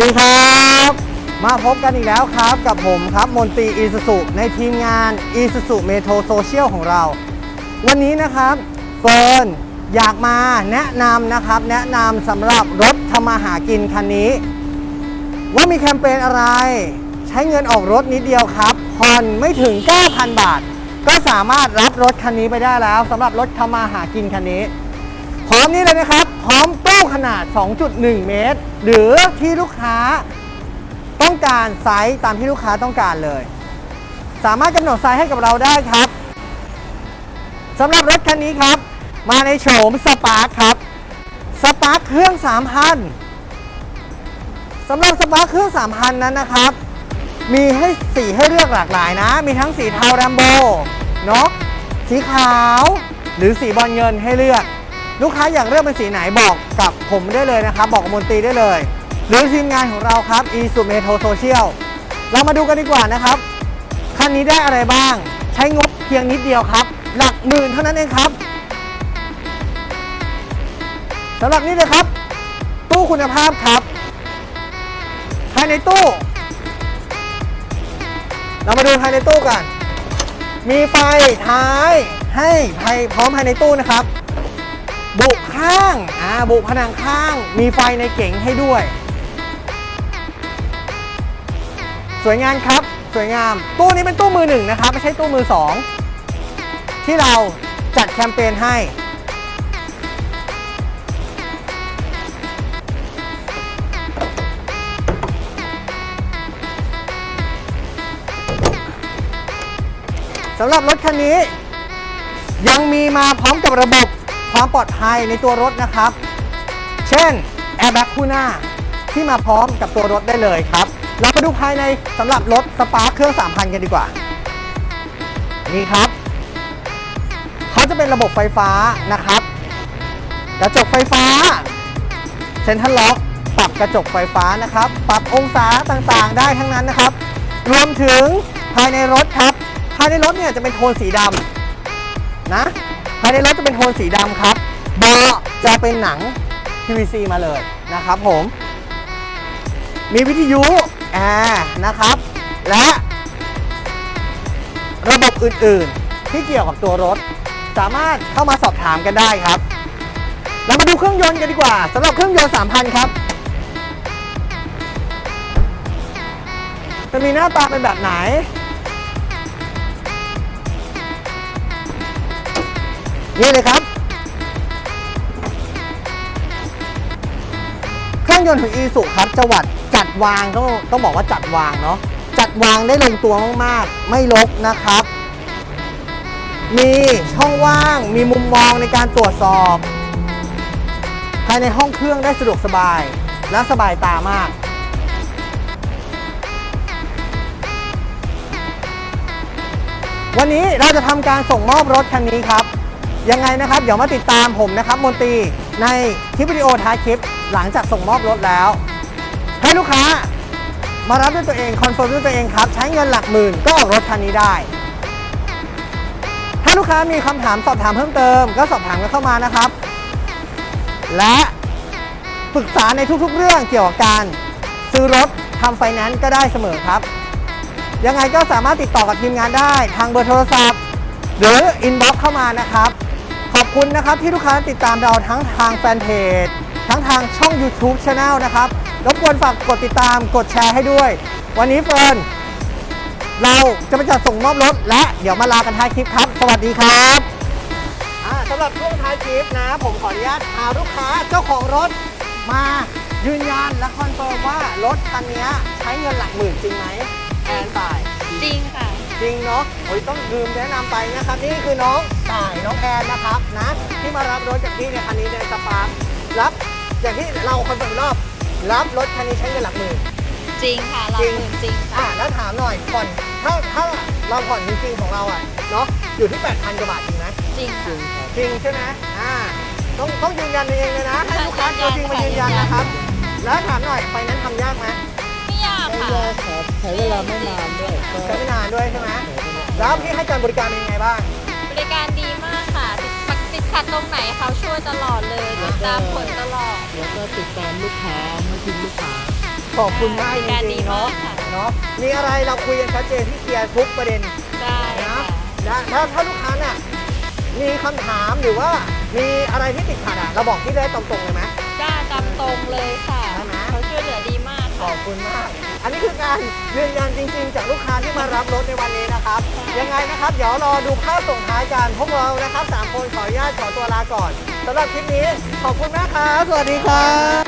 ดีครับ มาพบกันอีกแล้วครับกับผมครับมนตรีอีสุสุในทีมงานอีสุสุเมโทรโซเชียลของเรา วันนี้นะครับเฟิร์นอยากมาแนะนำนะครับ แนะนำสำหรับรถทำมาหากินคันนี้ ว่ามีแคมเปญอะไร ใช้เงินออกรถนิดเดียวครับผ่อนไม่ถึง 9,000 บาท ก็สามารถรับรถคันนี้ไปได้แล้วสำหรับรถทำมาหากินคันนี้ พร้อมนี้เลยนะครับ พร้อม ตู้ขนาด 2.1 เมตร หรือที่ลูกค้าต้องการไซส์ตามที่ลูกค้าต้องการเลย สามารถกำหนดไซส์ให้กับเราได้ครับสำหรับรถคันนี้ครับ มาในโฉมสปาร์คครับสปาร์คเครื่อง 3,000สำหรับสปาร์คเครื่อง 3,000 นั้นนะครับ มีให้สีให้เลือกหลากหลายนะ มีทั้งสีเทาแรมโบ้เนาะสีขาว หรือสีบอลเงินให้เลือก ลูกค้าอยากเลือกเป็นสีไหนบอกกับผมได้เลยนะครับ บอกกับมนตรีได้เลย หรือทีมงานของเราครับ e s u m e t o Social เรามาดูกันดีกว่านะครับคันนี้ได้อะไรบ้าง ใช้งบเพียงนิดเดียวครับ หลักหมื่นเท่านั้นเองครับสำหรับนี่เลยครับ ตู้คุณภาพครับภายในตู้ เรามาดูภายในตู้กัน มีไฟท้ายให้ภายพร้อมภายในตู้นะครับ บุข้างอ่าบุผนังข้าง มีไฟในเก๋งให้ด้วย สวยงามครับ สวยงาม ตู้นี้เป็นตู้มือหนึ่งนะครับ ไม่ใช่ตู้มือสอง ที่เราจัดแคมเปญให้สำหรับรถคันนี้ ยังมีมาพร้อมกับระบบ ความปลอดภัยในตัวรถนะครับ เช่น Airbag คู่หน้าที่มาพร้อมกับตัวรถได้เลยครับ เราไปดูภายในสำหรับรถสปาร์คเครื่อง 3,000 กันดีกว่า นี่ครับ เขาจะเป็นระบบไฟฟ้านะครับ กระจกไฟฟ้าเซ็นทรัลล็อกปรับกระจกไฟฟ้านะครับ ปรับองศาต่างๆ ได้ทั้งนั้นนะครับ รวมถึงภายในรถครับ ภายในรถเนี่ยจะเป็นโทนสีดำนะ ภายในรถจะเป็นโทนสีดำครับเบาะจะเป็นหนัง PVC มาเลยนะครับผม มีวิทยุแอร์นะครับ และระบบอื่นๆ ที่เกี่ยวกับตัวรถ สามารถเข้ามาสอบถามกันได้ครับ เรามาดูเครื่องยนต์กันดีกว่าสำหรับเครื่องยนต์ 3,000 ครับจะมีหน้าตาเป็นแบบไหน นี่เลยครับ เครื่องยนต์ของอีสุครับจะวัดจัดวางต้องต้องบอกว่าจัดวางเนาะจัดวางได้ลงตัวมากๆ ไม่ลกนะครับ มีช่องว่างมีมุมมองในการตรวจสอบ ภายในห้องเครื่องได้สะดวกสบายและสบายตามากวันนี้เราจะทำการส่งมอบรถคันนี้ครับ ยังไงนะครับ เดี๋ยวมาติดตามผมนะครับมนตรีในคลิปวิดีโอท้ายคลิปหลังจากส่งมอบรถแล้ว ให้ลูกค้ามารับด้วยตัวเองคอนเฟิร์มด้วยตัวเองครับ ใช้เงินหลักหมื่นก็ออกรถคันนี้ได้ ถ้าลูกค้ามีคำถามสอบถามเพิ่มเติม ก็สอบถามกันเข้ามานะครับ และปรึกษาในทุกๆเรื่องเกี่ยวกับการซื้อรถทำไฟแนนซ์ก็ได้เสมอครับ ยังไงก็สามารถติดต่อกับทีมงานได้ทางเบอร์โทรศัพท์ หรืออินบ็อกเข้ามานะครับ อบคุณนะครับที่ลูกค้าติดตามเราทั้งทางแฟนเพจทั้งทางช่อง YouTube Channel นะครับรบกวนฝากกดติดตามกดแชร์ให้ด้วย วันนี้เฟิร์นเราจะไปจัดส่งมอบรถ และเดี๋ยวมาลากันท้ายคลิปครับ สวัสดีครับอ่าสำหรับช่วงท้ายคลิปนะ ผมขออนุญาตพาลูกค้าเจ้าของรถมายืนยันและคอนเฟิร์มว่ารถคันนี้ใช้เงินหลักหมื่นจริงไหมแอนตายจริงค่ะ จริงเนาะโอ้ยต้องลืมแนะนำไปนะครับ นี่คือน้องต่ายน้องแอนนะครับนะที่มารับรถจากพี่ในคันนี้ในสปาร์รับอย่างที่เราคอนเฟิร์มรอบ รับรถคันนี้ใช้เงินหลักหมื่น จริงค่ะเราจริง หมื่นจริงอะค่ะแล้วถามหน่อยผ่อนถ้าถ้าเราผ่อนจริงๆของเราอะเนาะอยู่ที่8,000กว่าบาทจริงไหมจริงค่ะ จริงใช่ไหมอ่าต้องต้องยืนยันเองเลยนะให้ลูกค้าตัวจริงมายืนยันนะครับ แล้วถามหน่อยไฟนั้นทำยากไหม ไม่ยากค่ะครับใช้เวลาไม่นานด้วยก็ ใช้ไม่นาน ด้วยใช่ไหมแล้วพี่ให้การบริการเป็นยังไงบ้าง บริการดีมากค่ะ ติดปักติดขัดตรงไหนเขาช่วยตลอดเลยติดตามผลตลอด แล้วก็ติดตามลูกค้าไม่ทิ้งลูกค้า ขอบคุณมากจการริดีงๆเนาะมากค่ะ เนาะมีอะไรเราคุยกันชัดเจนที่เคลียร์ทุกประเด็น ได้นะค่ะนะถ้าถ้าลูกค้าน่ะมีคำถามหรือว่ามีอะไรที่ติดขัดอะ เราบอกที่ได้ตรงๆเลยไหม ได้ตามตรงเลยค่ะ อบคุณมาก อันนี้คือการยืนยันจริงๆ จากลูกค้าที่มารับรถในวันนี้นะครับ ยังไงนะครับ เดี๋ยวรอดูภาพส่งท้ายกันพวกเรานะครับสามคนขออนุญาตขอตัวลาก่อนสำหรับคลิปนี้ขอบคุณมากครับ สวัสดีครับ